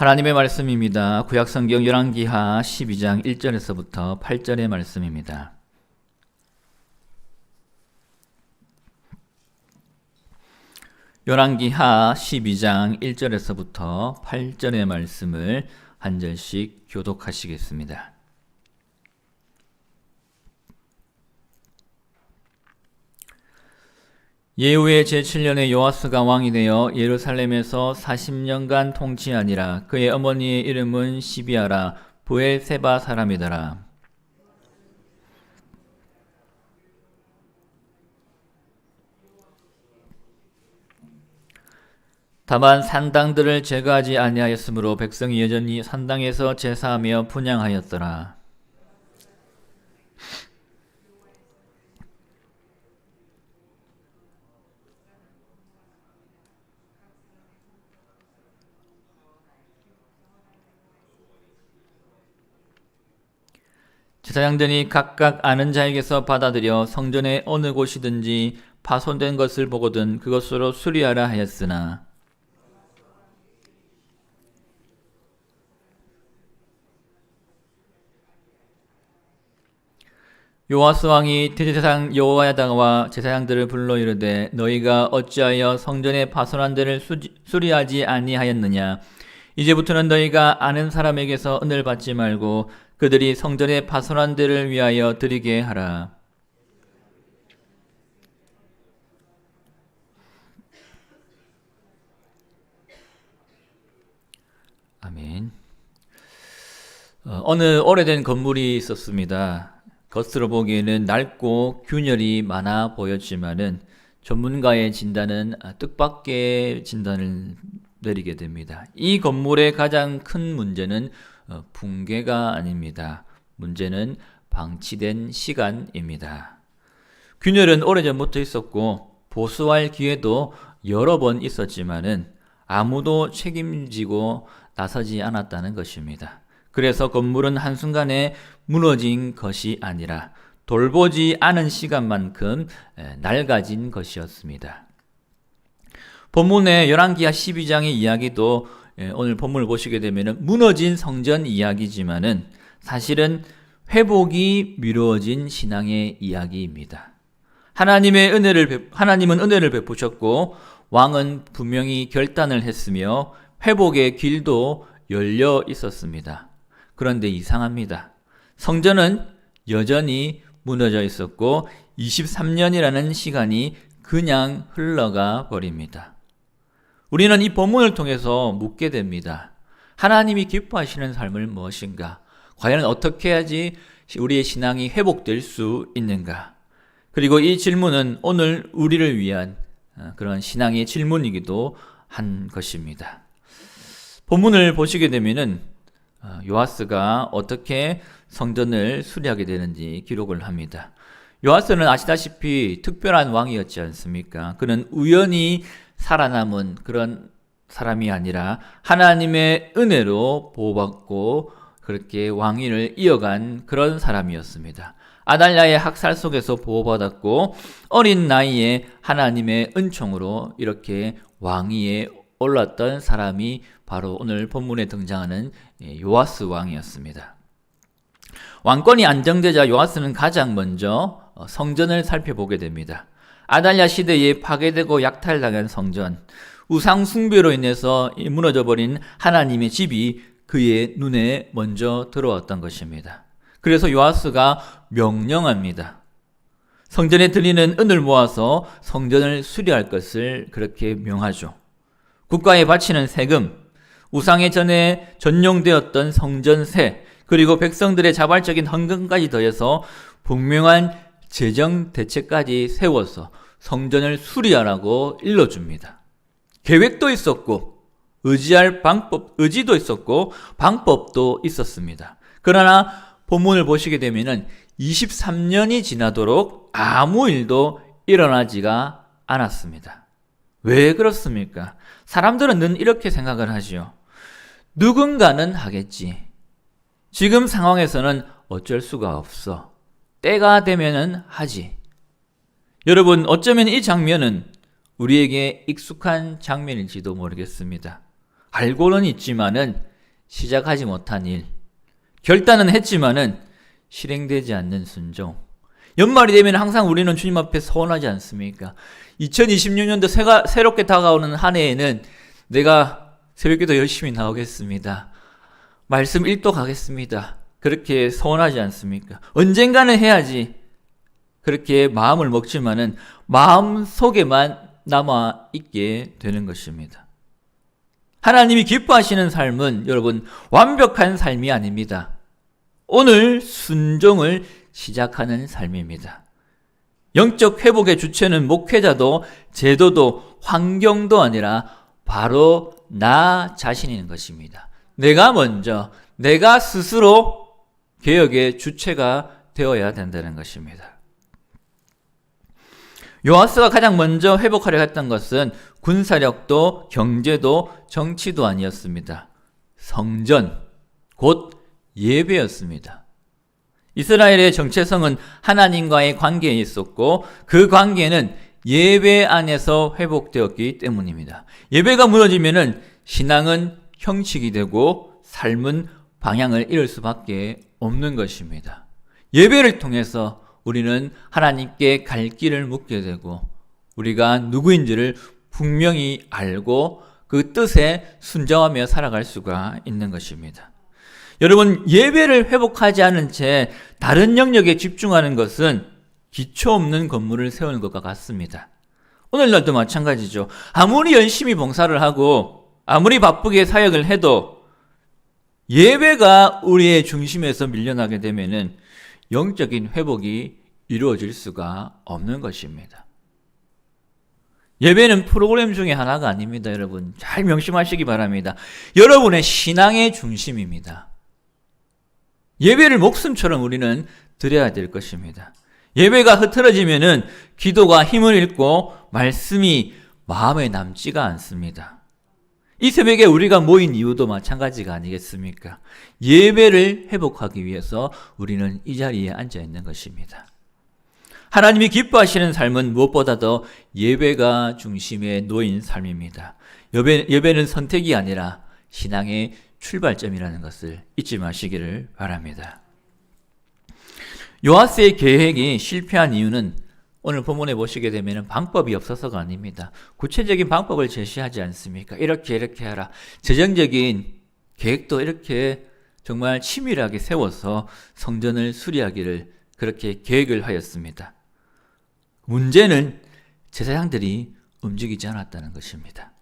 하나님의 말씀입니다. 구약성경 열왕기하 12장 1절에서부터 8절의 말씀입니다. 열왕기하 12장 1절에서부터 8절의 말씀을 한 절씩 교독하시겠습니다. 예후의 제7년에 요아스가 왕이 되어 예루살렘에서 40년간 통치하니라. 그의 어머니의 이름은 시비아라 부엘세바 사람이더라. 다만 산당들을 제거하지 아니하였으므로 백성이 여전히 산당에서 제사하며 분양하였더라. 제사장들이 각각 아는 자에게서 받아들여 성전의 어느 곳이든지 파손된 것을 보거든 그것으로 수리하라 하였으나 요아스 왕이 대제사장 여호야다와 제사장들을 불러 이르되 너희가 어찌하여 성전의 파손한 데를 수지- 수리하지 아니하였느냐? 이제부터는 너희가 아는 사람에게서 은을 받지 말고 그들이 성전의 파손한 데를 위하여 드리게 하라 아멘 어, 어느 오래된 건물이 있었습니다. 겉으로 보기에는 낡고 균열이 많아 보였지만은 전문가의 진단은 아, 뜻밖의 진단을 내리게 됩니다. 이 건물의 가장 큰 문제는 어, 붕괴가 아닙니다. 문제는 방치된 시간입니다. 균열은 오래전부터 있었고 보수할 기회도 여러 번 있었지만은 아무도 책임지고 나서지 않았다는 것입니다. 그래서 건물은 한순간에 무너진 것이 아니라 돌보지 않은 시간만큼 에, 낡아진 것이었습니다. 본문의 열왕기하 12장의 이야기도 에, 오늘 본문을 보시게 되면 무너진 성전 이야기지만은 사실은 회복이 미루어진 신앙의 이야기입니다. 하나님의 은혜를 베- 하나님은 은혜를 베푸셨고 왕은 분명히 결단을 했으며 회복의 길도 열려 있었습니다. 그런데 이상합니다. 성전은 여전히 무너져 있었고 23년이라는 시간이 그냥 흘러가 버립니다. 우리는 이 본문을 통해서 묻게 됩니다. 하나님이 기뻐하시는 삶을 무엇인가? 과연 어떻게 해야지 우리의 신앙이 회복될 수 있는가? 그리고 이 질문은 오늘 우리를 위한 어, 그런 신앙의 질문이기도 한 것입니다. 본문을 보시게 되면은 어, 요아스가 어떻게 성전을 수리하게 되는지 기록을 합니다. 요아스는 아시다시피 특별한 왕이었지 않습니까? 그는 우연히 살아남은 그런 사람이 아니라 하나님의 은혜로 보호받고 그렇게 왕위를 이어간 그런 사람이었습니다. 아달랴의 학살 속에서 보호받았고 어린 나이에 하나님의 은총으로 이렇게 왕위에 올랐던 사람이 바로 오늘 본문에 등장하는 예, 요아스 왕이었습니다. 왕권이 안정되자 요아스는 가장 먼저 어, 성전을 살펴보게 됩니다. 아달랴 시대에 파괴되고 약탈당한 성전, 우상 숭배로 인해서 이 무너져 버린 하나님의 집이 그의 눈에 먼저 들어왔던 것입니다. 그래서 요아스가 명령합니다. 성전에 드리는 은을 모아서 성전을 수리할 것을 그렇게 명하죠. 국가에 바치는 세금, 우상의 전에 전용되었던 성전세, 그리고 백성들의 자발적인 헌금까지 더해서 분명한 재정 대책까지 세워서 성전을 수리하라고 일러줍니다. 계획도 있었고, 의지할 방법, 의지도 있었고, 방법도 있었습니다. 그러나 본문을 보시게 되면은 23년이 지나도록 아무 일도 일어나지가 않았습니다. 왜 그렇습니까? 사람들은 늘 이렇게 생각을 하지요. 누군가는 하겠지. 지금 상황에서는 어쩔 수가 없어. 때가 되면은 하지. 여러분, 어쩌면 이 장면은 우리에게 익숙한 장면일지도 모르겠습니다. 알고는 있지만은 시작하지 못한 일, 결단은 했지만은 실행되지 않는 순종. 연말이 되면 항상 우리는 주님 앞에 서원하지 않습니까? 2026년도 새가, 새롭게 다가오는 한 해에는 내가 새벽기도 열심히 나오겠습니다. 말씀 일도 가겠습니다. 그렇게 서원하지 않습니까? 언젠가는 해야지. 그렇게 마음을 먹지만은 마음 속에만 남아 있게 되는 것입니다. 하나님이 기뻐하시는 삶은 여러분 완벽한 삶이 아닙니다. 오늘 순종을 시작하는 삶입니다. 영적 회복의 주체는 목회자도 제도도 환경도 아니라 바로 나 자신인 것입니다. 내가 먼저 내가 스스로 개혁의 주체가 되어야 된다는 것입니다. 요하스가 가장 먼저 회복하려 했던 것은 군사력도 경제도 정치도 아니었습니다. 성전, 곧 예배였습니다. 이스라엘의 정체성은 하나님과의 관계에 있었고 그 관계는 예배 안에서 회복되었기 때문입니다. 예배가 무너지면은 신앙은 형식이 되고 삶은 방향을 잃을 수밖에 없는 것입니다. 예배를 통해서 우리는 하나님께 갈 길을 묻게 되고 우리가 누구인지를 분명히 알고 그 뜻에 순정하며 살아갈 수가 있는 것입니다. 여러분, 예배를 회복하지 않은 채 다른 영역에 집중하는 것은 기초 없는 건물을 세우는 것과 같습니다. 오늘날도 마찬가지죠. 아무리 열심히 봉사를 하고 아무리 바쁘게 사역을 해도 예배가 우리의 중심에서 밀려나게 되면은 영적인 회복이 이루어질 수가 없는 것입니다. 예배는 프로그램 중에 하나가 아닙니다, 여러분. 잘 명심하시기 바랍니다. 여러분의 신앙의 중심입니다. 예배를 목숨처럼 우리는 드려야 될 것입니다. 예배가 흐트러지면은 기도가 힘을 잃고 말씀이 마음에 남지가 않습니다. 이 새벽에 우리가 모인 이유도 마찬가지가 아니겠습니까? 예배를 회복하기 위해서 우리는 이 자리에 앉아 있는 것입니다. 하나님이 기뻐하시는 삶은 무엇보다도 예배가 중심에 놓인 삶입니다. 예배, 예배는 선택이 아니라 신앙의 출발점이라는 것을 잊지 마시기를 바랍니다. 요하스의 계획이 실패한 이유는 오늘 본문에 보시게 되면 방법이 없어서가 아닙니다. 구체적인 방법을 제시하지 않습니까? 이렇게 이렇게 하라. 재정적인 계획도 이렇게 정말 치밀하게 세워서 성전을 수리하기를 그렇게 계획을 하였습니다. 문제는 제사장들이 움직이지 않았다는 것입니다.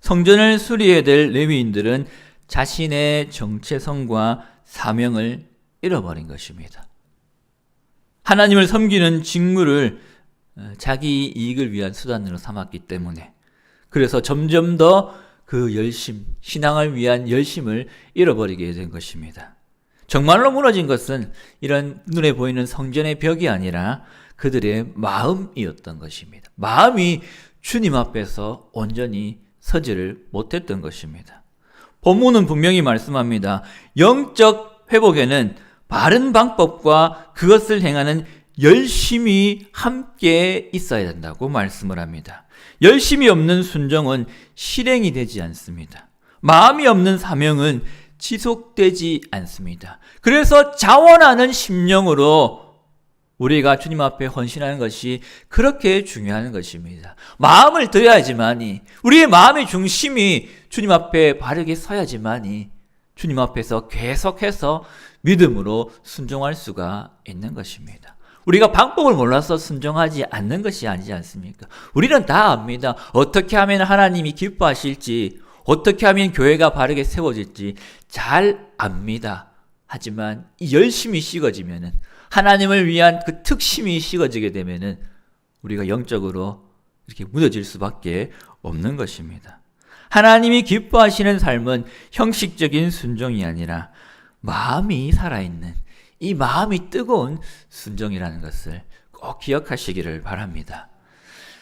성전을 수리해야 될 레위인들은 자신의 정체성과 사명을 잃어버린 것입니다. 하나님을 섬기는 직무를 어, 자기 이익을 위한 수단으로 삼았기 때문에 그래서 점점 더 그 열심, 신앙을 위한 열심을 잃어버리게 된 것입니다. 정말로 무너진 것은 이런 눈에 보이는 성전의 벽이 아니라 그들의 마음이었던 것입니다. 마음이 주님 앞에서 온전히 서지를 못했던 것입니다. 본문은 분명히 말씀합니다. 영적 회복에는 바른 방법과 그것을 행하는 열심이 함께 있어야 된다고 말씀을 합니다. 열심이 없는 순종은 실행이 되지 않습니다. 마음이 없는 사명은 지속되지 않습니다. 그래서 자원하는 심령으로 우리가 주님 앞에 헌신하는 것이 그렇게 중요한 것입니다. 마음을 드려야지만이 우리의 마음의 중심이 주님 앞에 바르게 서야지만이 주님 앞에서 계속해서 믿음으로 순종할 수가 있는 것입니다. 우리가 방법을 몰라서 순종하지 않는 것이 아니지 않습니까? 우리는 다 압니다. 어떻게 하면 하나님이 기뻐하실지, 어떻게 하면 교회가 바르게 세워질지 잘 압니다. 하지만 열심히 식어지면은 하나님을 위한 그 특심이 식어지게 되면은 우리가 영적으로 이렇게 무너질 수밖에 없는 것입니다. 하나님이 기뻐하시는 삶은 형식적인 순종이 아니라 마음이 살아있는 이 마음이 뜨거운 순종이라는 것을 꼭 기억하시기를 바랍니다.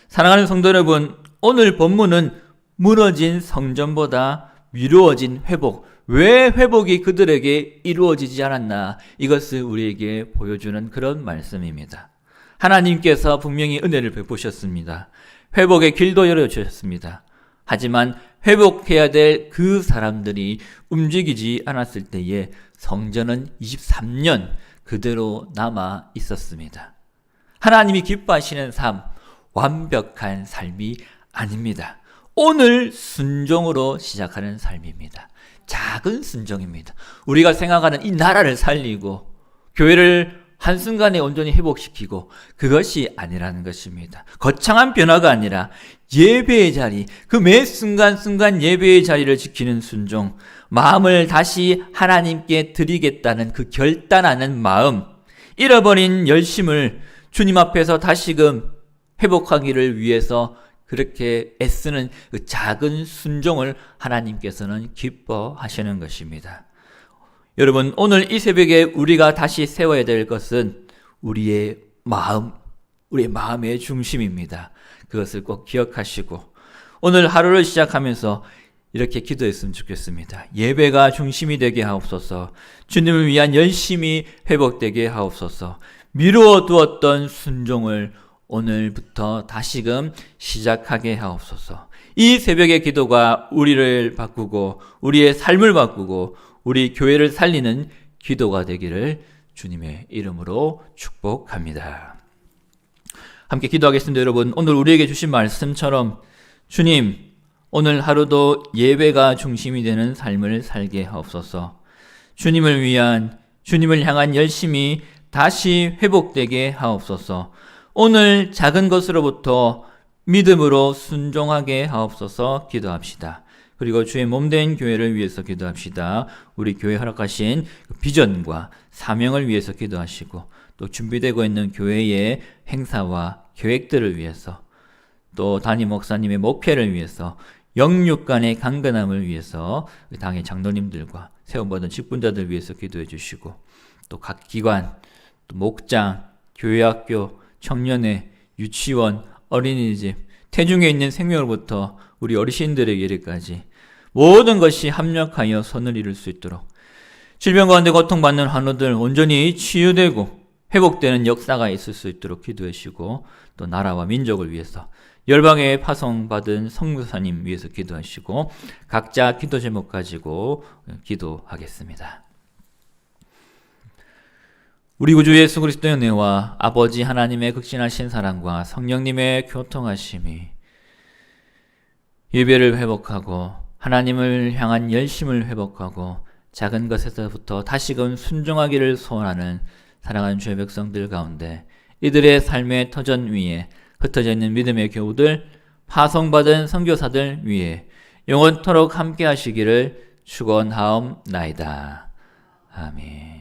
사랑하는 성도 여러분, 오늘 본문은 무너진 성전보다 미루어진 회복, 왜 회복이 그들에게 이루어지지 않았나 이것을 우리에게 보여주는 그런 말씀입니다. 하나님께서 분명히 은혜를 베푸셨습니다. 회복의 길도 열어주셨습니다. 하지만 회복해야 될 그 사람들이 움직이지 않았을 때에 성전은 23년 그대로 남아 있었습니다. 하나님이 기뻐하시는 삶, 완벽한 삶이 아닙니다. 오늘 순종으로 시작하는 삶입니다. 작은 순종입니다. 우리가 생각하는 이 나라를 살리고 교회를 한순간에 온전히 회복시키고 그것이 아니라는 것입니다. 거창한 변화가 아니라 예배의 자리, 그 매 순간순간 예배의 자리를 지키는 순종, 마음을 다시 하나님께 드리겠다는 그 결단하는 마음, 잃어버린 열심을 주님 앞에서 다시금 회복하기를 위해서 그렇게 애쓰는 그 작은 순종을 하나님께서는 기뻐하시는 것입니다. 여러분, 오늘 이 새벽에 우리가 다시 세워야 될 것은 우리의 마음, 우리의 마음의 중심입니다. 그것을 꼭 기억하시고, 오늘 하루를 시작하면서 이렇게 기도했으면 좋겠습니다. 예배가 중심이 되게 하옵소서, 주님을 위한 열심이 회복되게 하옵소서, 미루어 두었던 순종을 오늘부터 다시금 시작하게 하옵소서. 이 새벽의 기도가 우리를 바꾸고, 우리의 삶을 바꾸고, 우리 교회를 살리는 기도가 되기를 주님의 이름으로 축복합니다. 함께 기도하겠습니다, 여러분. 오늘 우리에게 주신 말씀처럼 주님, 오늘 하루도 예배가 중심이 되는 삶을 살게 하옵소서. 주님을 위한, 주님을 향한 열심이 다시 회복되게 하옵소서. 오늘 작은 것으로부터 믿음으로 순종하게 하옵소서 기도합시다. 그리고 주의 몸된 교회를 위해서 기도합시다. 우리 교회 허락하신 비전과 사명을 위해서 기도하시고 또 준비되고 있는 교회의 행사와 계획들을 위해서 또 담임 목사님의 목표를 위해서 영육 간의 강건함을 위해서 당의 장로님들과 세움받은 직분자들 위해서 기도해 주시고 또 각 기관, 또 목장, 교회학교, 청년회, 유치원, 어린이집, 태중에 있는 생명으로부터 우리 어르신들에게 이르까지 모든 것이 합력하여 선을 이룰 수 있도록 질병 가운데 고통받는 환우들 온전히 치유되고 회복되는 역사가 있을 수 있도록 기도해 주시고 또 나라와 민족을 위해서 열방에 파송받은 성교사님 위해서 기도하시고 각자 기도 제목 가지고 기도하겠습니다. 우리 구주 예수 그리스도의 은혜와 아버지 하나님의 극진하신 사랑과 성령님의 교통하심이 예배를 회복하고 하나님을 향한 열심을 회복하고 작은 것에서부터 다시금 순종하기를 소원하는 사랑하는 주의 백성들 가운데 이들의 삶의 터전 위에 흩어져 있는 믿음의 교우들, 파송받은 선교사들 위에 영원토록 함께 하시기를 축원하옵나이다. 아멘.